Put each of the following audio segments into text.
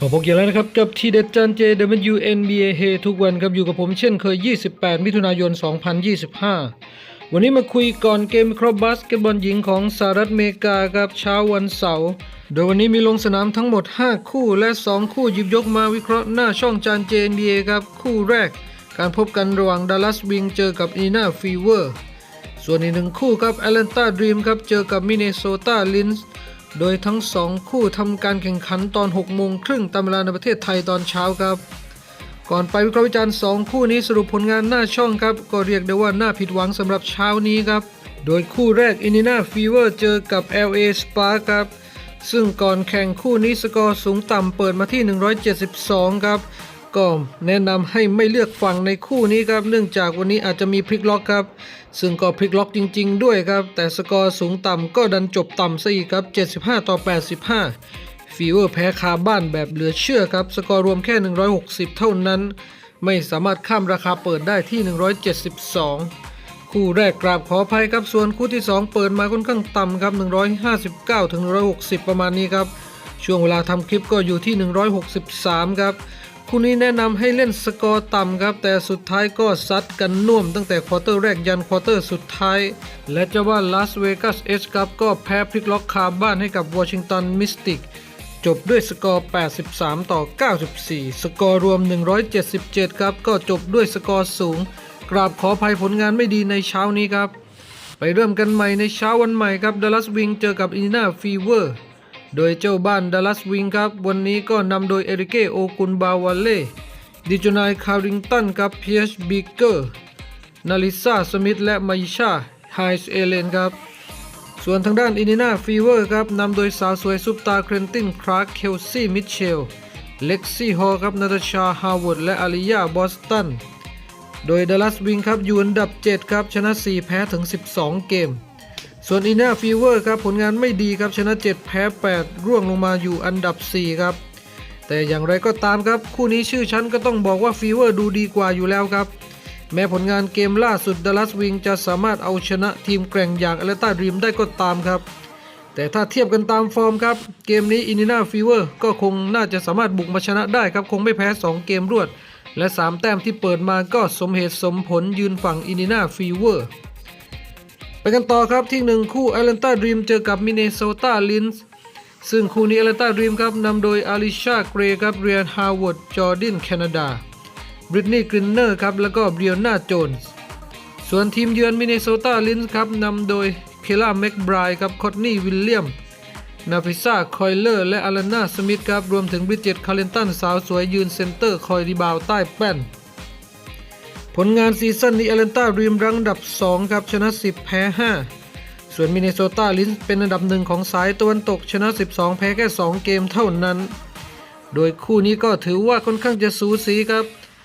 ขอบพบกันแล้วนะครับกับทีเด็ดจันเจ WNBA เฮทุกวันครับอยู่กับผมเช่นเคย 28 มิถุนายน 2025 วันนี้มาคุยก่อนเกมวิเคราะห์บาสเกตบอลหญิงของสหรัฐอเมริกาครับเช้าวันเสาร์โดยวันนี้มีลงสนามทั้งหมด 5 คู่และ 2 คู่หยิบยกมาวิเคราะห์หน้าช่องจานเจ NBA ครับ คู่แรก การพบกันระหว่างดัลลัสวิงเจอกับอีนาฟีเวอร์ส่วนอีกหนึ่งคู่ครับแอตแลนตาดรีมครับเจอกับมินเนโซตาลินส์ โดยทั้ง2คู่ทำการแข่งขันตอน6โมงครึ่งตามเวลาในประเทศไทยตอนเช้าครับ ก่อนไปวิเคราะห์วิจารณ์2คู่นี้สรุปผลงานหน้าช่องครับ ก็เรียกได้ว่าน่าผิดหวังสำหรับเช้านี้ครับ โดยคู่แรกอินดินาฟีเวอร์เจอกับ LA Spark ครับซึ่งก่อนแข่งคู่นี้สกอร์สูงต่ำเปิดมาที่ 172 ครับ ก็แนะนำให้ไม่เลือกฝั่งในคู่นี้ครับ เนื่องจากวันนี้อาจจะมีพลิกล็อกครับ ซึ่งก็พลิกล็อกจริง ๆ ด้วยครับ แต่สกอร์สูงต่ำก็ดันจบต่ำซะอีกครับ 75 ต่อ 85 ฟีเวอร์แพ้คาบ้านแบบเหลือเชื่อครับ สกอร์รวมแค่ 160 เท่านั้น ไม่สามารถข้ามราคาเปิดได้ที่ 172 คู่แรกกราบขออภัยครับ ส่วนคู่ที่ 2 เปิดมาค่อนข้างต่ำครับ 159ถึง160 ประมาณนี้ครับ ช่วงเวลาทำคลิปก็อยู่ที่ 163 ครับ คู่นี้แนะนำให้เล่นสกอร์ต่ำครับ แต่สุดท้ายก็ซัดกันน่วมตั้งแต่ควอเตอร์แรกยันควอเตอร์สุดท้าย และเจะว่าลาสเวกัสเอสครับก็แพ้พลิกล็อกคาบ้านให้กับวอชิงตันมิสติก จบด้วยสกอร์ 83 ต่อ 94 สกอร์รวม 177 ครับ ก็จบด้วยสกอร์สูง กราบขออภัยผลงานไม่ดีในเช้านี้ครับ ไปเริ่มกันใหม่ในเช้าวันใหม่ครับดัลลัสวิงเจอกับอินนาฟีเวอร์ โดยเจ้าบ้านดัลลัสวิงครับ วันนี้ก็นำโดยเอริเกโอกุนบาวาเล่ดิจนายคาริงตันกับเพียชบิเกอร์นาลิซาสมิธและไมชาไฮส์เอเลนครับ ส่วนทางด้านอินดินาฟีเวอร์ครับนำโดยสาวสวยซุปตาเครนตินคราร์เคลซี่มิเชลเล็กซี่ฮอลครับนาตาชาฮาวเวิร์ดและอาริยาบอสตันโดยดัลลัสวิงครับอยู่อันดับ 7 ครับ ชนะ 4 แพ้ถึง 12 เกม ส่วนอินนาฟีเวอร์ครับผลงานไม่ดีครับชนะ 7 แพ้ 8 ร่วงลงมาอยู่อันดับ 4 ครับ แต่อย่างไรก็ตามครับ คู่นี้ชื่อชั้นก็ต้องบอกว่าฟีเวอร์ดูดีกว่าอยู่แล้วครับ แม้ผลงานเกมล่าสุดดัลลัสวิงจะสามารถเอาชนะทีมแกร่งอย่างอเลต้าดรีมได้ก็ตามครับ แต่ถ้าเทียบกันตามฟอร์มครับ เกมนี้อินดินาฟีเวอร์ก็คงน่าจะสามารถบุกมาชนะได้ครับคงไม่แพ้ 2 เกมรวด และ 3 แต้มที่เปิดมาก็สมเหตุสมผลยืนฝั่งอินดินาฟีเวอร์ ไปกันต่อครับที่หนึ่งคู่แอตแลนตาดรีมเจอกับมินเนโซตาลินส์ซึ่งคู่นี้แอตแลนตาดรีมครับนำโดยอาริชาเกรย์ครับเรียนฮาวเวิร์ดจอร์ดินแคนาดาบริตนีย์กรินเนอร์ครับแล้วก็เบรียนาโจนส์ส่วนทีมเยือนมินเนโซตาลินส์ครับนำโดยเคล่าแม็กไบรด์ครับคอตนี่วิลเลียมนาฟิซ่าคอยเลอร์และอารานาสมิธครับรวมถึงบริจิตคาร์เลนตันสาวสวยยืนเซนเตอร์คอยรีบาวด์ใต้แป้น ผลงานซีซั่นนี้แอตแลนตารีมรังอันดับ 2 ครับชนะ 10 แพ้ 5 ส่วนมินเนโซตาลินส์เป็นอันดับหนึ่งของสายตะวันตกชนะ 12 แพ้แค่ 2 เกมเท่านั้น โดยคู่นี้ก็ถือว่าค่อนข้างจะสูสีครับ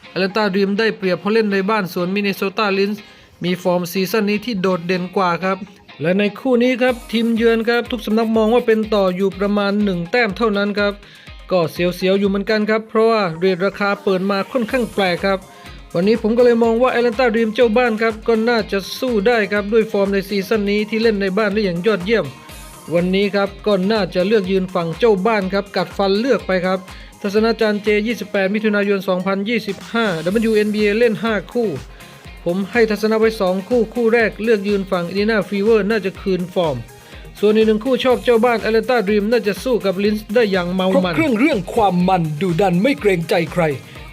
แอตแลนตาดรีมได้เปรียบเพราะเล่นในบ้านส่วนมินเนโซตาลินส์มีฟอร์มซีซั่นนี้ที่โดดเด่นกว่าครับ และในคู่นี้ครับทีมเยือนครับทุกสำนักมองว่าเป็นต่ออยู่ประมาณ 1 แต้มเท่านั้นครับก็เสียวๆอยู่เหมือนกันครับเพราะว่าเรทราคาเปิดมาค่อนข้างแปลกครับ วันนี้ผมก็เลยมองว่าแอตแลนตาดรีมเจ้าบ้านครับก็น่าจะสู้ได้ครับด้วยฟอร์มในซีซั่นนี้ที่เล่นในบ้านได้อย่างยอดเยี่ยม วันนี้ครับก็น่าจะเลือกยืนฝั่งเจ้าบ้านครับกัดฟันเลือกไปครับทัศนาจารย์เจ 28 มิถุนายน 2025 WNBA เล่น 5 คู่ ผมให้ทัศนะไว้ 2 คู่คู่แรกเลือกยืนฝั่งอินดินาฟีเวอร์น่าจะคืนฟอร์ม ส่วนอีกหนึ่งคู่ชอบเจ้าบ้านแอตแลนตาดรีมน่าจะสู้กับลินส์ได้อย่างเมามันครบเครื่องเรื่องความมันดูดันไม่เกรงใจใคร